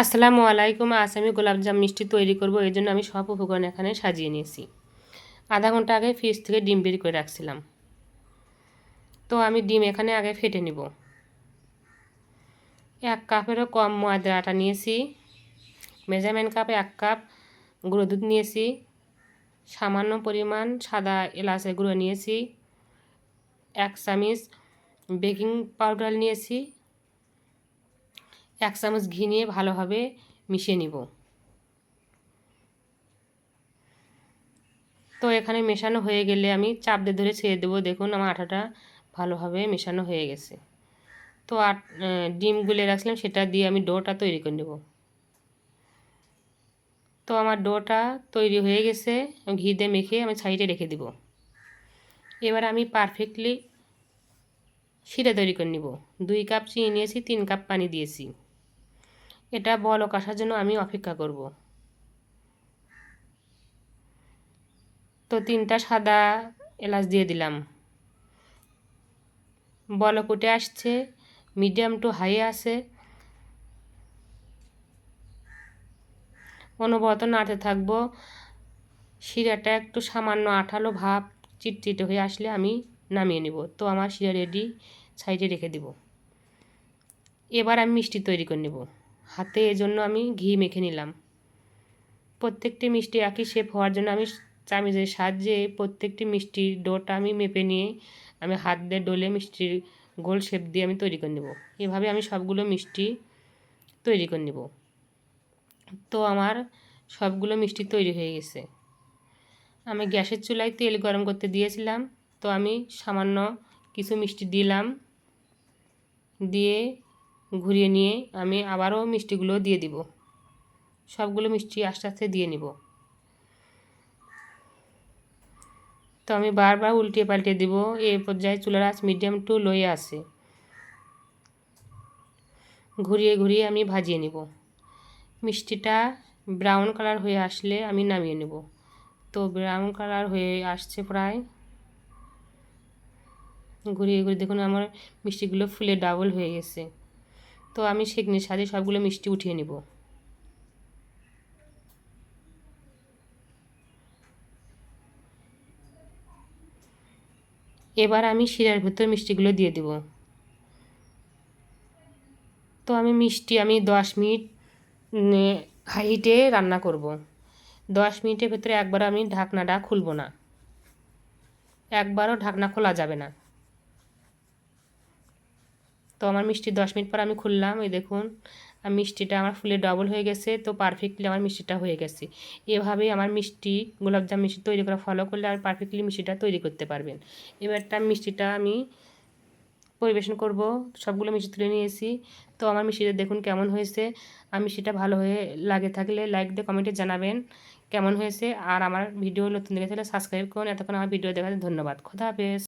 আসসালামু আলাইকুম, আজ আমি গোলাপজাম মিষ্টি তৈরি করব, এই জন্য আমি সব উপকরণ এখানে সাজিয়ে নিয়েছি। আধা ঘণ্টা আগে ফ্রিজ থেকে ডিম বের করে রাখছিলাম। তো আমি ডিম এখানে আগে ফেটে নিব। এক কাপেরও কম ময়দার আটা নিয়েছি মেজারমেন্ট কাপে এক কাপ গুঁড়ো দুধ নিয়েছি, সামান্য পরিমাণ সাদা এলাচের গুঁড়ো নিয়েছি, এক চামিচ বেকিং পাউডার নিয়েছি এক চামচ ঘি নিয়ে ভালোভাবে মিশিয়ে নিব। তো এখানে মেশানো হয়ে গেলে আমি চাপ দিয়ে ধরে ছেড়ে দেবো। দেখুন, আমার আটাটা ভালোভাবে মেশানো হয়ে গেছে। তো আট ডিম গুলে রাখছিলাম, সেটা দিয়ে আমি ডোটা তৈরি করে নেব। তো আমার ডোটা তৈরি হয়ে গেছে। ঘি দিয়ে মেখে আমি সাইডে রেখে দিব। এবার আমি পারফেক্টলি শিরা তৈরি করে নিব। দুই কাপ চিনি নিয়েছি, তিন কাপ পানি দিয়েছি। এটা বলক আসার জন্য আমি অপেক্ষা করব। তো তিনটা সাদা এলাচ দিয়ে দিলাম। বলক উঠে আসছে, মিডিয়াম টু হাই আছে। অনবরত নাড়তে থাকব। শিরাটা একটু সামান্য আঠালো ভাব চিটচিটে হয়ে আসলে আমি নামিয়ে নিব। তো আমার শিরা রেডি সাইডে রেখে দিব। এবার আমি মিষ্টি তৈরি করে নেব। হাতে এজন্য আমি ঘি মেখে নিলাম। প্রত্যেকটি মিষ্টি একই শেপ হওয়ার জন্য আমি চামিজের সাহায্যে প্রত্যেকটি মিষ্টির ডোটা আমি মেপে নিয়ে আমি হাত দিয়ে ডলে মিষ্টির গোল শেপ দিয়ে আমি তৈরি করে নেব। এভাবে আমি সবগুলো মিষ্টি তৈরি করে নেব। তো আমার সবগুলো মিষ্টি তৈরি হয়ে গেছে। আমি গ্যাসের চুলায় তেল গরম করতে দিয়েছিলাম। তো আমি সামান্য কিছু মিষ্টি দিলাম। দিয়ে ঘুরিয়ে নিয়ে আমি আবারও মিষ্টিগুলো দিয়ে দিব। সবগুলো মিষ্টি আস্তে আস্তে দিয়ে নিব। তো আমি বারবার উল্টিয়ে পাল্টে দিব। এই পর্যায়ে চুলার আঁচ মিডিয়াম টু লোয়ে আছে। ঘুরিয়ে ঘুরিয়ে আমি ভাজিয়ে নিব। মিষ্টিটা ব্রাউন কালার হয়ে আসলে আমি নামিয়ে নেব। তো ব্রাউন কালার হয়ে আসছে প্রায়। ঘুরিয়ে ঘুরিয়ে দেখুন আমার মিষ্টিগুলো ফুলে ডাবল হয়ে গেছে। তো আমি সেগনির সাথে সবগুলো মিষ্টি উঠিয়ে নেব। এবার আমি শিরার ভেতর মিষ্টিগুলো দিয়ে দেব। তো আমি মিষ্টি, আমি দশ মিনিট হাইটে রান্না করব। দশ মিনিটের ভেতরে একবার আমি ঢাকনাটা খুলব না। একবারও ঢাকনা খোলা যাবে না। তো আমার মিষ্টি দশ মিনিট পর আমি খুললাম, এই দেখুন মিষ্টিটা আমার ফুলে ডবল হয়ে গেছে, তো পারফেক্টলি আমার মিষ্টিটা হয়ে গেছে। এভাবেই আমার মিষ্টি, গোলাপজাম মিষ্টি তৈরি করা ফলো করলে আর পারফেক্টলি মিষ্টিটা তৈরি করতে পারবেন। এবারটা মিষ্টিটা আমি পরিবেশন করব, সবগুলো মিষ্টি তুলে নিয়েছি। তো আমার মিষ্টিটা দেখুন কেমন হয়েছে আমি সেটা ভালো হয়ে লাগে থাকলে লাইক দিয়ে কমেন্টে জানাবেন কেমন হয়েছে। আর আমার ভিডিও নতুন দেখে থাকলে সাবস্ক্রাইব করুন। এতক্ষণ আমার ভিডিও দেখাতে ধন্যবাদ। খোদা হাফেজ।